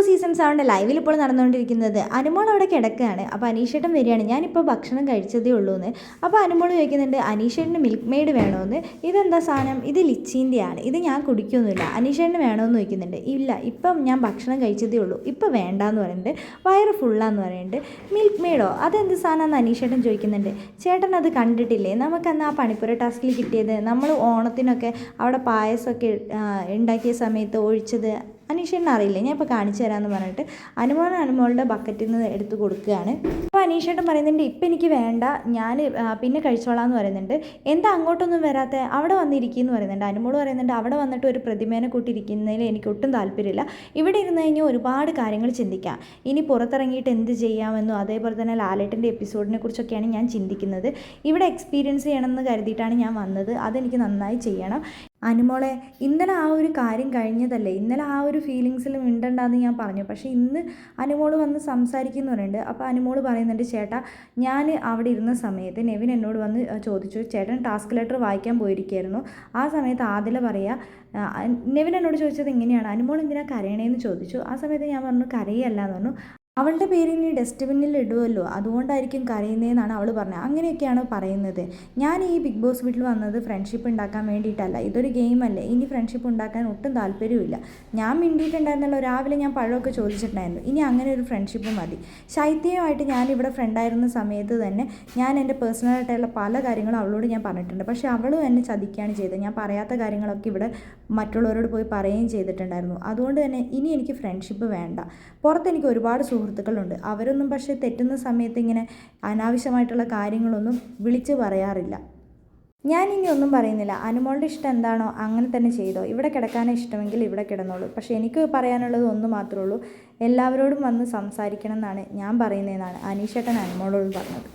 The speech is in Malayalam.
ബോസ് സീസൺ സെവന്റെ ലൈവിൽ ഇപ്പോൾ നടന്നുകൊണ്ടിരിക്കുന്നത്. അനുമോൾ അവിടെ കിടക്കുകയാണ്. അപ്പോൾ അനീഷേട്ടൻ വരികയാണ്. ഞാനിപ്പോൾ ഭക്ഷണം കഴിച്ചതേ ഉള്ളൂ എന്ന് അപ്പോൾ അനുമോൾ ചോദിക്കുന്നുണ്ട് അനീഷേട്ടന് മിൽക്ക് മെയ്ഡ് വേണമെന്ന് ഇതെന്താ സാധനം? ഇത് ലിച്ചിന്റെയാണ്. ഇത് ഞാൻ കുടിക്കൊന്നുമില്ല. അനീഷേട്ടന് വേണമെന്ന് ചോദിക്കുന്നുണ്ട്. ഇല്ല ഇപ്പം ഞാൻ ഭക്ഷണം കഴിച്ചതേ ഉള്ളൂ. ഇപ്പം വേണ്ടാന്ന് പറയുന്നുണ്ട്. വയറ് ഫുള്ളാന്ന് പറയുന്നുണ്ട്. മിൽക്ക് മെയ്ഡോ അതെന്ത് സാധനമാണെന്ന് അനീഷേട്ടൻ ചോദിക്കുന്നുണ്ട്. ചേട്ടൻ അത് കണ്ടിട്ടില്ലേ? നമുക്കന്ന് ആ പണിപ്പുര ടാസ്കിൽ കിട്ടിയത് നമ്മൾ ഓണത്തിനൊക്കെ അവിടെ പായസമൊക്കെ ഉണ്ടാക്കിയ സമയത്ത് ഒഴിച്ചത് അനീഷേട്ടൻ അറിയില്ല. ഞാൻ ഇപ്പോൾ കാണിച്ചു തരാമെന്ന് പറഞ്ഞിട്ട് അനുമോൻ അനുമോളുടെ ബക്കറ്റിൽ നിന്ന് എടുത്ത് കൊടുക്കുകയാണ്. അപ്പോൾ അനീഷേട്ടൻ പറയുന്നുണ്ട് ഇപ്പം എനിക്ക് വേണ്ട. ഞാൻ പിന്നെ കഴിച്ചോളാം എന്ന് പറയുന്നുണ്ട്. എന്താ അങ്ങോട്ടൊന്നും വരാത്ത? അവിടെ വന്നിരിക്കുമെന്ന് പറയുന്നുണ്ട്. അനുമോൾ പറയുന്നുണ്ട് അവിടെ വന്നിട്ട് ഒരു പ്രതിമേനെ കൂട്ടിയിരിക്കുന്നതിൽ എനിക്ക് ഒട്ടും താല്പര്യമില്ല. ഇവിടെ ഇരുന്ന് കഴിഞ്ഞാൽ ഒരുപാട് കാര്യങ്ങൾ ചിന്തിക്കാം. ഇനി പുറത്തിറങ്ങിയിട്ട് എന്ത് ചെയ്യാമെന്നും അതേപോലെ തന്നെ ലാലേട്ടന്റെ എപ്പിസോഡിനെ കുറിച്ചൊക്കെയാണ് ഞാൻ ചിന്തിക്കുന്നത്. ഇവിടെ എക്സ്പീരിയൻസ് ചെയ്യണമെന്ന് കരുതിയിട്ടാണ് ഞാൻ വന്നത്. അതെനിക്ക് നന്നായി ചെയ്യണം. അനുമോളെ ഇന്നലെ ആ ഒരു കാര്യം കഴിഞ്ഞതല്ലേ? ഇന്നലെ ആ ഒരു ഫീലിങ്സിൽ മിണ്ടണ്ടെന്ന് ഞാൻ പറഞ്ഞു. പക്ഷേ ഇന്ന് അനുമോൾ വന്ന് സംസാരിക്കുന്നവരുണ്ട്. അപ്പോൾ അനുമോൾ പറയുന്നുണ്ട് ചേട്ടാ ഞാൻ അവിടെ ഇരുന്ന സമയത്ത് നെവിൻ എന്നോട് വന്ന് ചോദിച്ചു ചേട്ടൻ ടാസ്ക് ലെറ്റർ വായിക്കാൻ പോയിരിക്കുകയായിരുന്നു ആ സമയത്ത് ആദില പറയുക നെവിൻ എന്നോട് ചോദിച്ചത് ഇങ്ങനെയാണ്. അനുമോൾ എന്തിനാ കരയണേന്ന് ചോദിച്ചു. ആ സമയത്ത് ഞാൻ പറഞ്ഞു കരയല്ല എന്ന് പറഞ്ഞു. അവളുടെ പേര് ഇനി ഡസ്റ്റ്ബിന്നിൽ ഇടുമല്ലോ അതുകൊണ്ടായിരിക്കും കരയുന്നതെന്നാണ് അവൾ പറഞ്ഞത് അങ്ങനെയൊക്കെയാണ് പറയുന്നത്. ഞാൻ ഈ ബിഗ് ബോസ് വീട്ടിൽ വന്നത് ഫ്രണ്ട്ഷിപ്പ് ഉണ്ടാക്കാൻ വേണ്ടിയിട്ടല്ല. ഇതൊരു ഗെയിമല്ലേ. ഇനി ഫ്രണ്ട്ഷിപ്പ് ഉണ്ടാക്കാൻ ഒട്ടും താല്പര്യമില്ല ഞാൻ മിണ്ടിയിട്ടുണ്ടായിരുന്നല്ലോ. രാവിലെ ഞാൻ പഴമൊക്കെ ചോദിച്ചിട്ടുണ്ടായിരുന്നു. ഇനി അങ്ങനെ ഒരു ഫ്രണ്ട്ഷിപ്പ് മതി. ശൈത്യമായിട്ട് ഞാൻ ഇവിടെ ഫ്രണ്ടായിരുന്ന സമയത്ത് തന്നെ ഞാൻ എന്റെ പേഴ്സണലായിട്ടുള്ള പല കാര്യങ്ങളും അവളോട് ഞാൻ പറഞ്ഞിട്ടുണ്ട്. പക്ഷേ അവളും എന്നെ ചതിക്കുകയാണ് ചെയ്തത്. ഞാൻ പറയാത്ത കാര്യങ്ങളൊക്കെ ഇവിടെ മറ്റുള്ളവരോട് പോയി പറയുകയും ചെയ്തിട്ടുണ്ടായിരുന്നു. അതുകൊണ്ട് തന്നെ ഇനി എനിക്ക് ഫ്രണ്ട്ഷിപ്പ് വേണ്ട. പുറത്ത് എനിക്ക് ഒരുപാട് സുഹൃത്തുക്കളുണ്ട്. അവരൊന്നും പക്ഷേ തെറ്റുന്ന സമയത്ത് ഇങ്ങനെ അനാവശ്യമായിട്ടുള്ള കാര്യങ്ങളൊന്നും വിളിച്ചു പറയാറില്ല. ഞാൻ ഇനി ഒന്നും പറയുന്നില്ല. അനുമോളുടെ ഇഷ്ടം എന്താണോ അങ്ങനെ തന്നെ ചെയ്തോ. ഇവിടെ കിടക്കാനേ ഇഷ്ടമെങ്കിൽ ഇവിടെ കിടന്നോളൂ. പക്ഷേ എനിക്ക് പറയാനുള്ളത് ഒന്ന് മാത്രമേ ഉള്ളൂ. എല്ലാവരോടും വന്ന് സംസാരിക്കണം എന്നാണ് ഞാൻ പറയുന്നതെന്നാണ് അനീഷേട്ടൻ അനുമോളോട് പറഞ്ഞത്.